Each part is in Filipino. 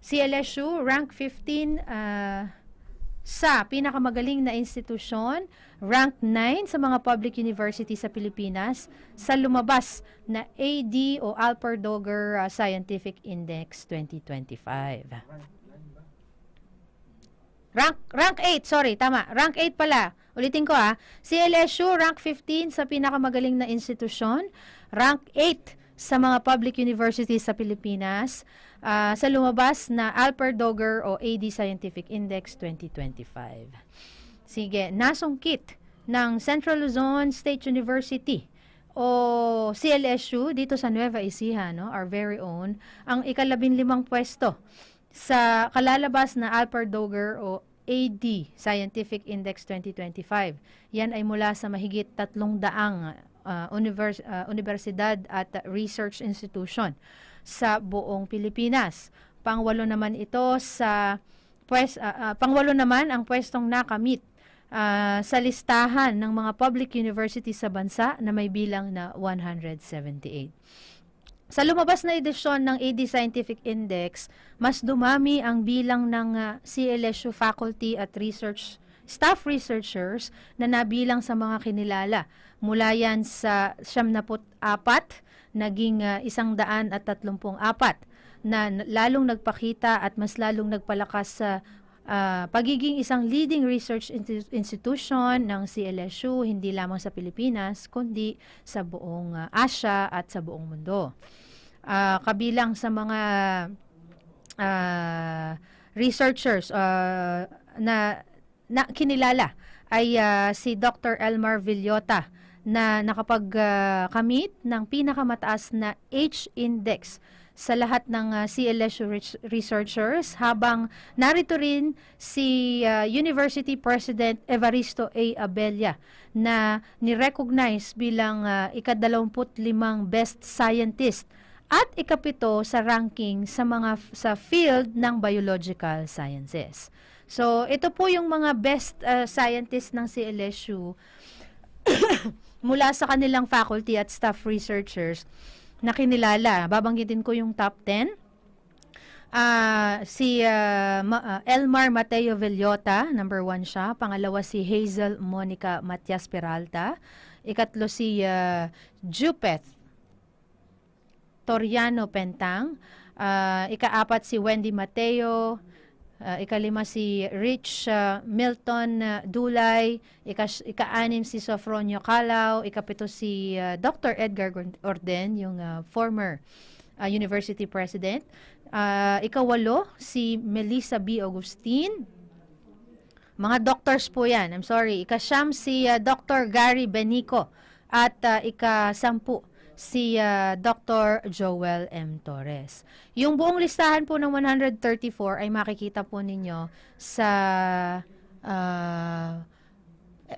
CLSU, rank 15 ah, sa pinakamagaling na institusyon, rank 9 sa mga public university sa Pilipinas sa lumabas na AD o Alper Dogger ah, Scientific Index 2025. Rank rank 8, sorry, tama. Rank 8 pala. Ulitin ko ah. CLSU rank 15 sa pinakamagaling na institusyon, rank 8 sa mga public universities sa Pilipinas ah, sa lumabas na Alper Dogger o AD Scientific Index 2025. Sige, nasungkit ng Central Luzon State University o CLSU dito sa Nueva Ecija, no, our very own, ang ikalabing limang pwesto sa kalalabas na Alper Dogger o AD Scientific Index 2025. Yan ay mula sa mahigit tatlong daang ah, univers- ah, universidad at research institution sa buong Pilipinas. Pangwalo naman ito sa pwes, ah, ah, pangwalo naman ang pwestong nakamit ah, sa listahan ng mga public universities sa bansa na may bilang na 178. Sa lumabas na edisyon ng AD Scientific Index, mas dumami ang bilang ng ah, CLSU faculty at research staff researchers na nabilang sa mga kinilala. Mula yan sa 74, naging ah, 134 na lalong nagpakita at mas lalong nagpalakas sa ah, pagiging isang leading research insti- institution ng CLSU hindi lamang sa Pilipinas kundi sa buong ah, Asia at sa buong mundo. Ah, kabilang sa mga ah, researchers ah, na, na kinilala ay ah, si Dr. Elmar Villota na nakapag-commit ng pinakamataas na H-index sa lahat ng ah, CLSU res- researchers habang narito rin si ah, University President Evaristo A. Abella na ni-recognize bilang ah, ikadalawamput limang best scientist at ikapito sa ranking sa mga sa field ng biological sciences. So, ito po yung mga best uh, scientists ng CLSU mula sa kanilang faculty at staff researchers na kinilala. Babanggitin ko yung top 10. Ah, si ah, Ma- ah, Elmar Mateo Villota, number one siya. Pangalawa si Hazel Monica Matias Peralta. Ikatlo si ah, Jupeth Toriano Pentang. Ah, ikaapat si Wendy Mateo. Ah, ikalima si Rich ah, Milton ah, Dulay. Ikas, ika-anim si Sofronio Calao. Ikapito si ah, Dr. Edgar Orden, yung ah, former ah, university president. Ah, ikawalo si Melissa B. Augustin. Mga doctors po yan. I'm sorry. Ikasyam si ah, Dr. Gary Benico. At ah, ikasampu si ah, Dr. Joel M. Torres. Yung buong listahan po ng 134 ay makikita po ninyo sa ah,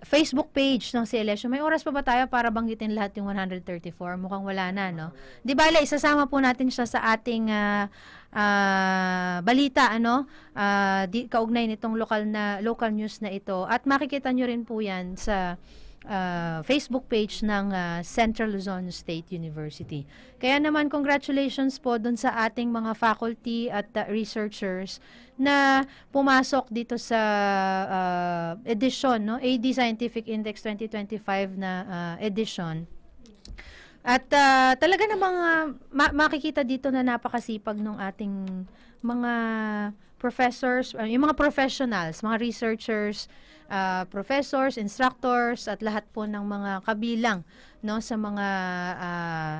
Facebook page ng CLSU. May oras pa ba tayo para banggitin lahat yung 134? Mukhang wala na, no? Di bale, isasama po natin siya sa ating ah, ah, balita, ano? Ah, di, kaugnay nitong local na local news na ito. At makikita nyo rin po yan sa ah, Facebook page ng ah, Central Luzon State University. Kaya naman, congratulations po dun sa ating mga faculty at ah, researchers na pumasok dito sa ah, edition, no? AD Scientific Index 2025 na ah, edition. At ah, talaga namang ah, ma- makikita dito na napakasipag ng ating mga professors, ah, yung mga professionals, mga researchers, ah, professors, instructors at lahat po ng mga kabilang no sa mga ah,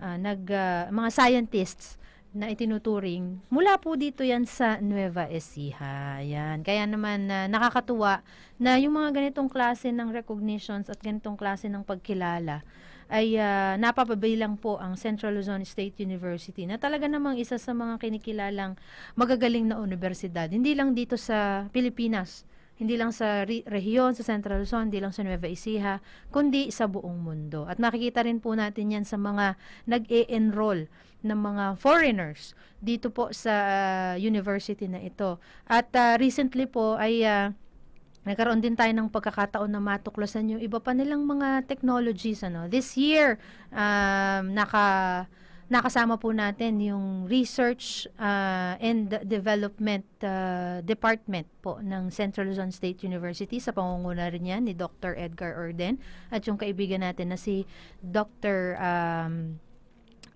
ah, nag ah, mga scientists na itinuturing mula po dito yan sa Nueva Ecija. Yan. Kaya naman ah, nakakatuwa na yung mga ganitong klase ng recognitions at ganitong klase ng pagkilala ay ah, napapabilang po ang Central Luzon State University na talaga namang isa sa mga kinikilalang magagaling na universidad. Hindi lang dito sa Pilipinas, hindi lang sa re- rehiyon, sa Central Luzon, hindi lang sa Nueva Ecija, kundi sa buong mundo. At makikita rin po natin yan sa mga nag-e-enroll ng mga foreigners dito po sa ah, university na ito. At ah, recently po ay ah, Nagkaroon din tayo ng pagkakataon na matuklasan yung iba pa nilang mga technologies. Ano. This year, um, naka, nakasama po natin yung Research uh, and Development uh, Department po ng Central Luzon State University sa pangunguna rin yan ni Dr. Edgar Orden at yung kaibigan natin na si Dr. Um,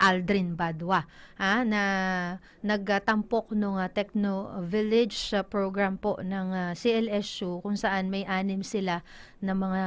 Aldrin Badwa ha, na nagtampok ng Techno Village uh, program po ng uh, CLSU kung saan may anim sila na mga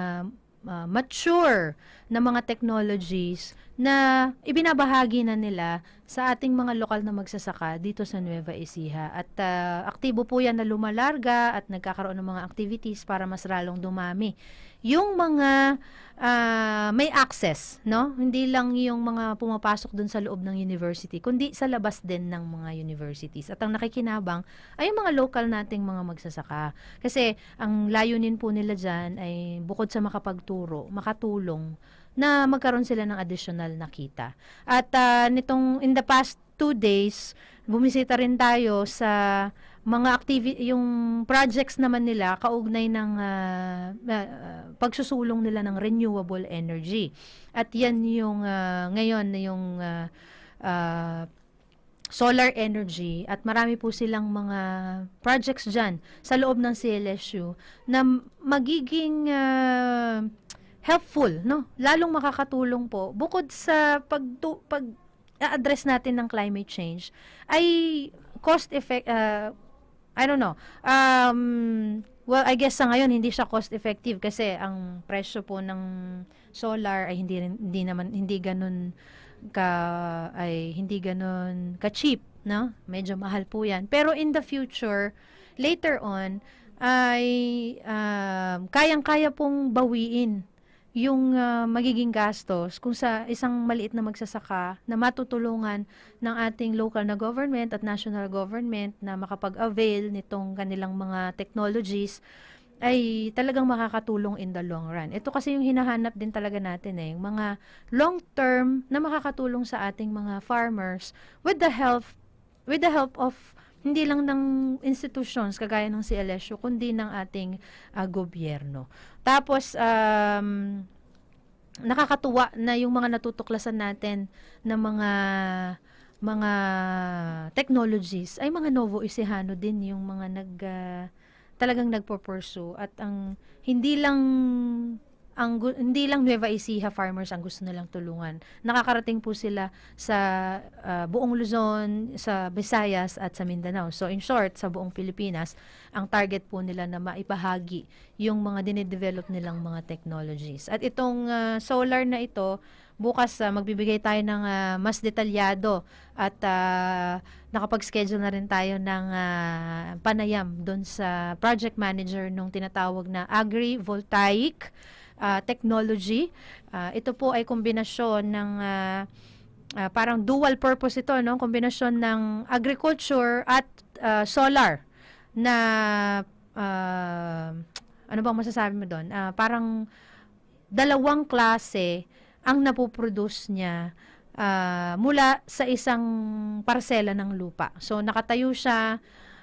uh, mature na mga technologies na ibinabahagi na nila sa ating mga lokal na magsasaka dito sa Nueva Ecija. At uh, aktibo po yan na lumalarga at nagkakaroon ng mga activities para mas lalong dumami. Yung mga uh, may access, no? Hindi lang yung mga pumapasok dun sa loob ng university, kundi sa labas din ng mga universities. At ang nakikinabang ay yung mga local nating mga magsasaka. Kasi ang layunin po nila dyan ay bukod sa makapagturo, makatulong na magkaroon sila ng additional na kita. At uh, nitong in the past two days, bumisita rin tayo sa mga activity yung projects naman nila kaugnay ng uh, uh, pagsusulong nila ng renewable energy. At yan yung uh, ngayon yung uh, uh, solar energy at marami po silang mga projects dyan sa loob ng CLSU na magiging uh, helpful, no? Lalong makakatulong po bukod sa pag pag address natin ng climate change ay cost effect uh, I don't know. Um, well, I guess sa ngayon hindi siya cost effective kasi ang presyo po ng solar ay hindi hindi naman hindi ganun ka ay hindi ganun ka cheap, no? Medyo mahal po 'yan. Pero in the future, later on ay um, kayang-kaya pong bawiin yung uh, magiging gastos kung sa isang maliit na magsasaka na matutulungan ng ating local na government at national government na makapag-avail nitong kanilang mga technologies ay talagang makakatulong in the long run. Ito kasi yung hinahanap din talaga natin eh, yung mga long term na makakatulong sa ating mga farmers with the help with the help of hindi lang ng institutions kagaya ng CLSU, kundi ng ating uh, gobyerno. Tapos, um, nakakatuwa na yung mga natutuklasan natin ng mga mga technologies ay mga Novo Ecijano din yung mga nag uh, talagang nagpo-pursue at ang hindi lang ang hindi lang Nueva Ecija farmers ang gusto nilang tulungan. Nakakarating po sila sa uh, buong Luzon, sa Visayas at sa Mindanao. So in short, sa buong Pilipinas, ang target po nila na maipahagi yung mga dinedevelop nilang mga technologies. At itong uh, solar na ito, bukas uh, magbibigay tayo ng uh, mas detalyado at uh, nakapag-schedule na rin tayo ng uh, panayam doon sa project manager nung tinatawag na agri-voltaic uh, technology. Uh, ito po ay kombinasyon ng uh, uh, parang dual purpose ito, no? Kombinasyon ng agriculture at uh, solar na uh, ano bang masasabi mo doon? Uh, parang dalawang klase ang napoproduce niya uh, mula sa isang parsela ng lupa. So nakatayo siya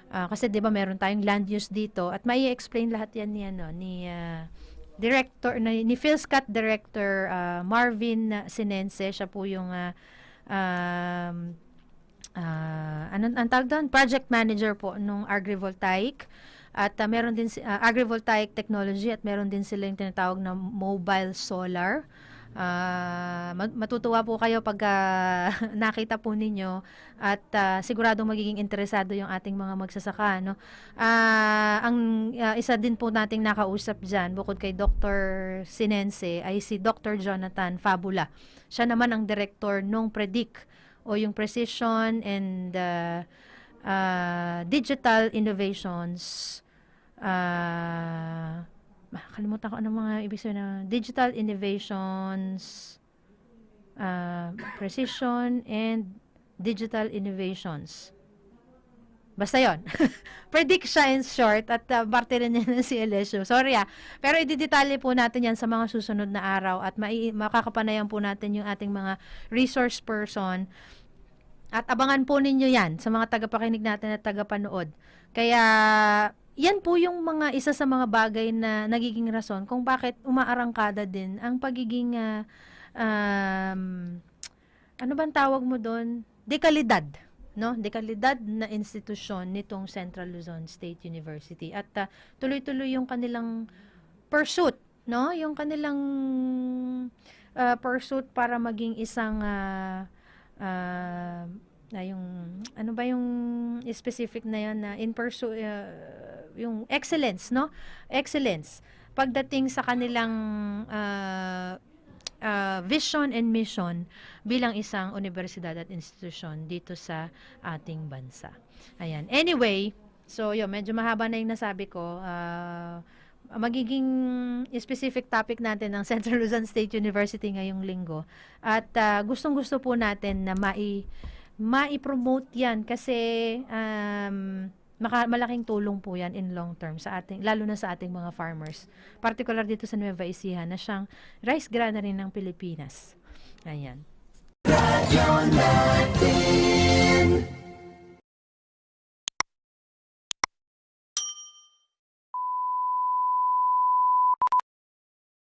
uh, kasi 'di ba meron tayong land use dito at may explain lahat 'yan ni ano ni uh, director na ni Philscat director uh, Marvin Sinense. Siya po yung uh, um, uh, ano ang tawag doon? Project manager po nung agrivoltaic. At uh, meron din uh, agrivoltaic technology at meron din sila yung tinatawag na mobile solar Uh, matutuwa po kayo pag uh, nakita po ninyo at uh, siguradong magiging interesado yung ating mga magsasaka no. Uh, ang uh, isa din po nating nakausap diyan bukod kay Dr. Sinense ay si Dr. Jonathan Fabula. Siya naman ang director nung Predict o yung Precision and uh, uh, Digital Innovations uh, kalimutan ko ano mga ibig sabihin na digital innovations, uh, precision, and digital innovations. Basta yon. Predict siya in short at uh, parte rin niya ng CLSU. Sorry ah. Pero ididetalye po natin yan sa mga susunod na araw at makakapanayan po natin yung ating mga resource person. At abangan po ninyo yan sa mga tagapakinig natin at tagapanood. Kaya yan po yung mga isa sa mga bagay na nagiging rason kung bakit umaarangkada din ang pagiging uh, um, ano bang tawag mo doon? Dekalidad, no? Dekalidad na institusyon nitong Central Luzon State University at ah, tuloy-tuloy yung kanilang pursuit, no? Yung kanilang ah, pursuit para maging isang ah, ah, na yung ano ba yung specific na yan na in pursuit yung excellence no excellence pagdating sa kanilang ah, ah, vision and mission bilang isang universidad at institusyon dito sa ating bansa. Ayan. Anyway, so yun, medyo mahaba na yung nasabi ko. Ah, magiging specific topic natin ng Central Luzon State University ngayong linggo. At ah, gustong-gusto po natin na mai mai-promote yan kasi um, maka, malaking tulong po yan in long term sa ating lalo na sa ating mga farmers. Particular dito sa Nueva Ecija na siyang rice granary ng Pilipinas. Ayan